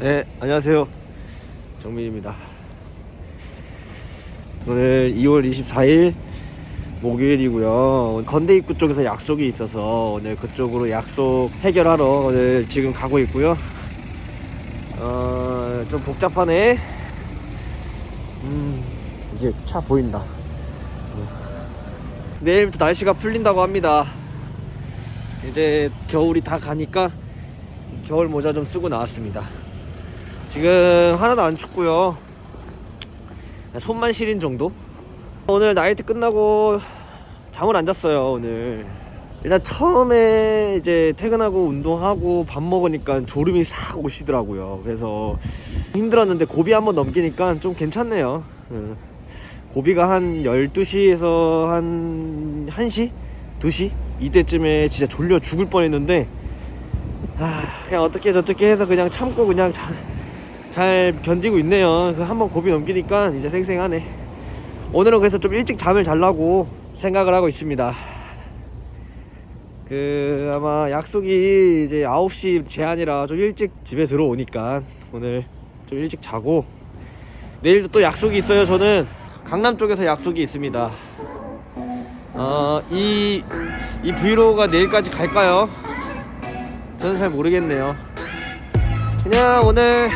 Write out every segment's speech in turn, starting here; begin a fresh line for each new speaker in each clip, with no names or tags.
네, 안녕하세요. 정민입니다. 오늘 2월 24일 목요일이고요. 건대 입구 쪽에서 약속이 있어서 오늘 그쪽으로 약속 해결하러 오늘 지금 가고 있고요. 어, 좀 복잡하네. 음, 이제 차 보인다. 내일부터 날씨가 풀린다고 합니다. 이제 겨울이 다 가니까 겨울 모자 좀 쓰고 나왔습니다. 지금 하나도 안 춥고요. 손만 시린 정도? 오늘 나이트 끝나고 잠을 안 잤어요 오늘. 일단 처음에 이제 퇴근하고 운동하고 밥 먹으니까 졸음이 싹 오시더라고요. 그래서 힘들었는데 고비 한번 넘기니까 좀 괜찮네요. 응. 고비가 한 12시에서 한 1시? 2시? 이때쯤에 진짜 졸려 죽을 뻔했는데 아, 그냥 어떻게 저떻게 해서 그냥 참고 그냥 잘, 잘 견디고 있네요. 그 한번 고비 넘기니까 이제 쌩쌩하네. 오늘은 그래서 좀 일찍 잠을 자려고 생각을 하고 있습니다. 그 아마 약속이 이제 9시 제한이라 좀 일찍 집에 들어오니까 오늘 좀 일찍 자고 내일도 또 약속이 있어요. 저는 강남 쪽에서 약속이 있습니다. 어, 이, 이 브이로그가 내일까지 갈까요? 저는 잘 모르겠네요. 그냥 오늘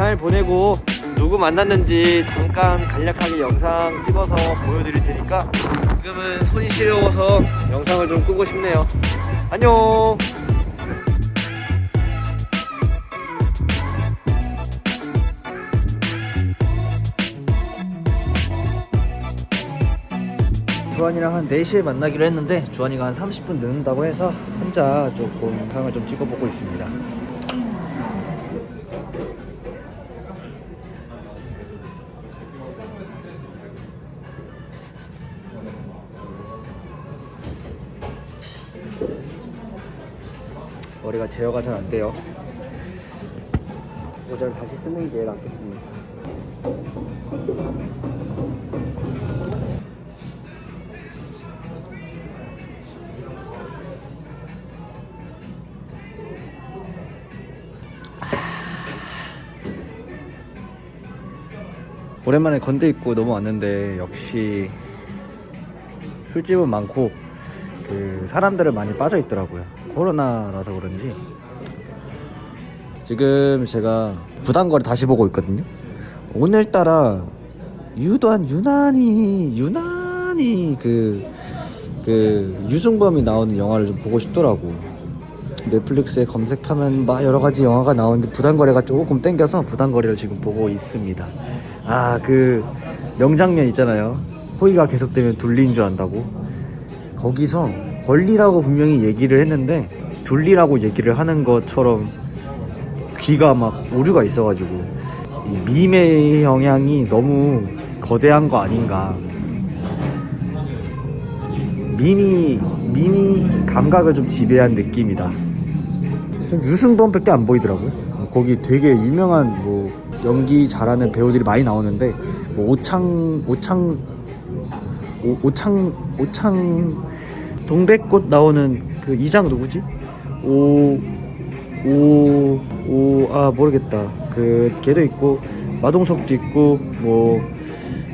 잘 보내고 누구 만났는지 잠깐 간략하게 영상 찍어서 보여드릴 테니까 지금은 손이 시려워서 영상을 좀 끄고 싶네요. 안녕! 주한이랑 한 4시에 만나기로 했는데 주한이가 한 30분 늦는다고 해서 혼자 조금 영상을 좀 찍어보고 있습니다. 머리가 제어가 잘 안 돼요. 모자를 다시 쓰는 게 낫겠습니다. 오랜만에 건대 입고 넘어왔는데 역시 술집은 많고 그 사람들은 많이 빠져 있더라고요. 코로나라서 그런지 지금 제가 부담거리 다시 보고 있거든요. 오늘따라 유도한 유난히 유난히 그, 그 유승범이 나오는 영화를 좀 보고 싶더라고. 넷플릭스에 검색하면 막 여러 가지 영화가 나오는데 부담거리가 조금 땡겨서 부담거리를 지금 보고 있습니다. 아 그 명장면 있잖아요. 호의가 계속되면 둘리인 줄 안다고. 거기서 권리라고 분명히 얘기를 했는데 둘리라고 얘기를 하는 것처럼 귀가 막 오류가 있어가지고 이 밈의 영향이 너무 거대한 거 아닌가. 밈이 밈이 감각을 좀 지배한 느낌이다. 좀 유승범밖에 안 보이더라고요. 거기 되게 유명한 뭐 연기 잘하는 배우들이 많이 나오는데 뭐 오창 오창 오, 오창 오창 동백꽃 나오는 그 이장 누구지? 오 오 오 아 모르겠다. 그 걔도 있고 마동석도 있고 뭐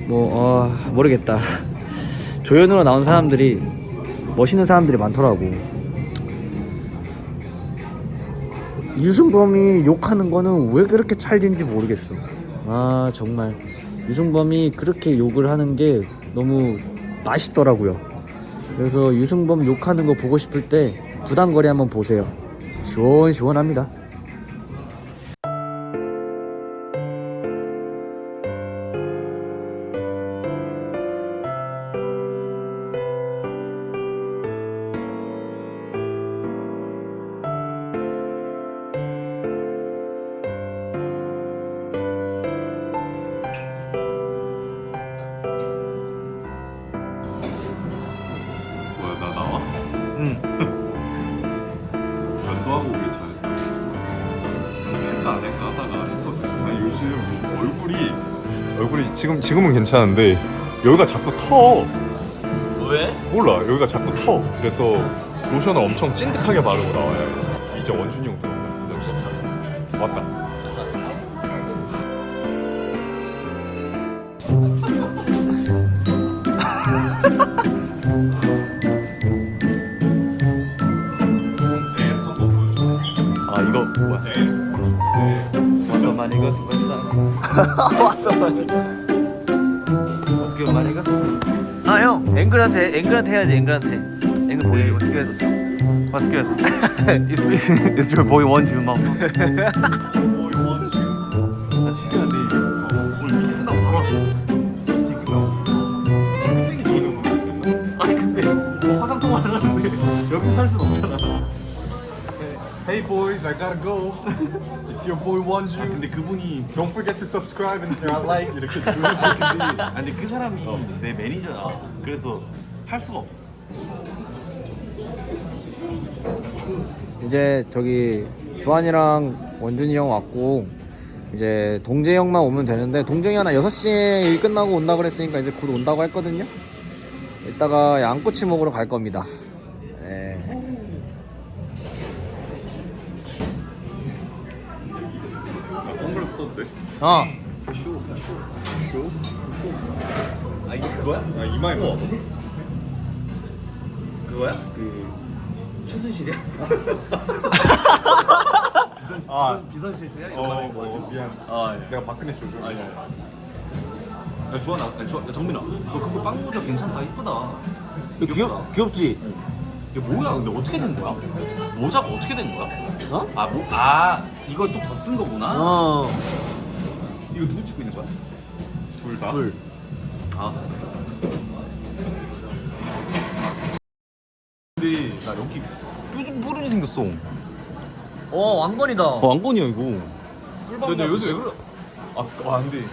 뭐 아 모르겠다. 조연으로 나온 사람들이 멋있는 사람들이 많더라고. 유승범이 욕하는 거는 왜 그렇게 찰진지 모르겠어. 아 정말 유승범이 그렇게 욕을 하는 게 너무 맛있더라고요. 그래서 유승범 욕하는 거 보고 싶을 때 부담거리 한번 보세요. 시원시원합니다.
우리 지금 지금은 괜찮은데 여기가 자꾸 터.
왜?
몰라 여기가 자꾸 터. 그래서 로션을 엄청 찐득하게 바르고 나와요. 이제 원준이 형 들어온다. 왔다.
아 이거 뭐야? 잠깐만 이거 누가 up? What's up, my nigga? What's good, my nigga? 아 형, 앵글한테 앵글한테 해야지 앵글한테. 앵글 보이 What's good? What's good? it's, it's your boy 원주 막. 아 진짜 근데 오늘 왔어. 아니 근데 뭐 화상 통화를 하는데 여기 살 순 없잖아.
Hey boys, I gotta go. It's your boy 원주.
아, 근데 그분이
Don't forget to subscribe and hit like 이렇게
근데, 아, 근데 그 사람이 내 매니저야. 그래서 할 수가 없어.
이제 저기 주한이랑 원준이 형 왔고 이제 동재 형만 오면 되는데 동정이 하나 6시에 일 끝나고 온다 그랬으니까 이제 곧 온다고 했거든요 이따가 양꼬치 먹으러 갈 겁니다
써도 돼?
어
쇼?
아 이게 그거야?
아 이마에 뭐?
그거야? 그 최순실이야?
아,
비선 실세야?
어, 뭐 미안.
아, 예.
내가 박근혜 쇼 좀.
아니, 아니. 야 주환아, 야, 주환, 야, 정민아, 너 그거 빵 모자 괜찮다, 이쁘다.
귀엽, 귀엽지?
이게 뭐야? 근데 어떻게 된 거야? 모자가 어떻게 된 거야?
어?
아, 뭐, 아, 이거 또더 쓴 거구나.
어
이거 누구 찍고 있는 거야?
둘 다?
둘.
아. 근데 나 여기 뾰족 뾰족이 생겼어.
어 왕건이다
어, 왕건이야 이거.
꿀밤
근데 요새 왜 그래? 아, 아 근데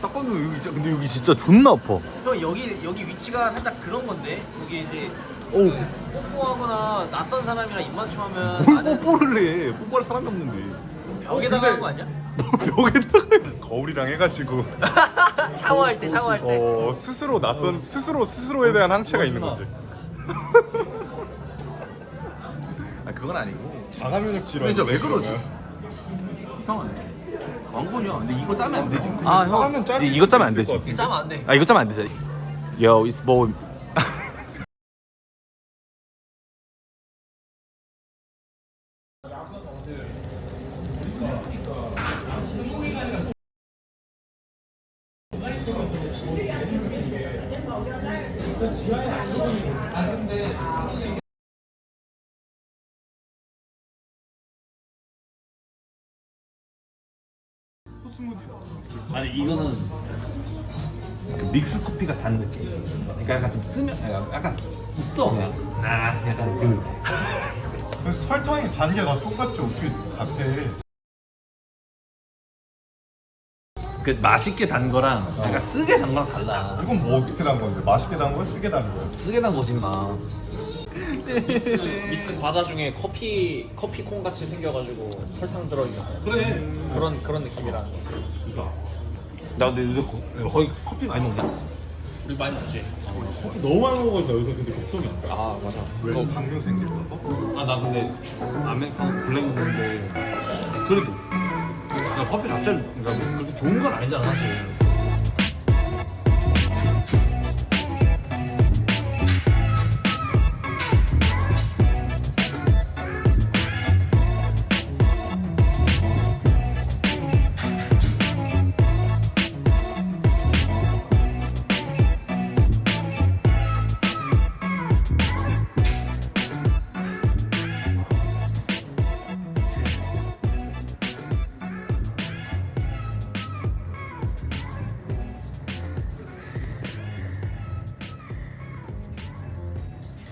딱 봐도 여기 진짜 근데 여기 진짜 존나 아파.
형 여기 여기 위치가 살짝 그런 건데 여기 이제
오.
뽀뽀하거나 낯선 사람이랑 입 맞춤하면
뭘 뽀뽀를 해? 뽀뽀할 사람이 없는데.
벽에다가 하는 거 아니야?
벽에다가 거울이랑 해가지고
샤워할 때 샤워할 때
어 스스로 낯선 스스로 스스로에 대한 항체가 있는 거지.
아 그건 아니고.
자가 면역 질환.
근데 진짜 왜 그러지? 이상하네. 왕건이야. 근데 이거 짜면 안 되지.
아, 형.
이거 짜면 안 되지.
짜면 안 돼
아 이거 짜면 안 되지. Yo, it's boy. 아니 이거는 그 믹스 커피가 단 느낌. 그러니까 약간 좀 쓰면 약간- 약간 있어 그냥. 아 약간 그.
설탕이 단 게 다 똑같지 어떻게 같아?
그 맛있게 단 거랑 약간 쓰게 단 거랑 달라.
이건 뭐 어떻게 단 건데? 맛있게 단 거야? 쓰게 단 거야?
쓰게 단 거지 마.
믹스, 믹스 과자 중에 커피 커피 콩 같이 생겨가지고 설탕 들어있는 거.
그래.
그런 그런 느낌이라는 거.
나 근데 요새 거, 거의 커피 많이 먹냐?
우리 많이 먹지.
너무 많이 먹으니까 요새 근데 걱정이 안 돼.
아 맞아.
왜 당뇨 생길까 봐?
아 나 근데 아메리카노 블랙 먹는데 그래도 나 커피 자체를 그러니까 뭐 그렇게 좋은 건 아니잖아 사실.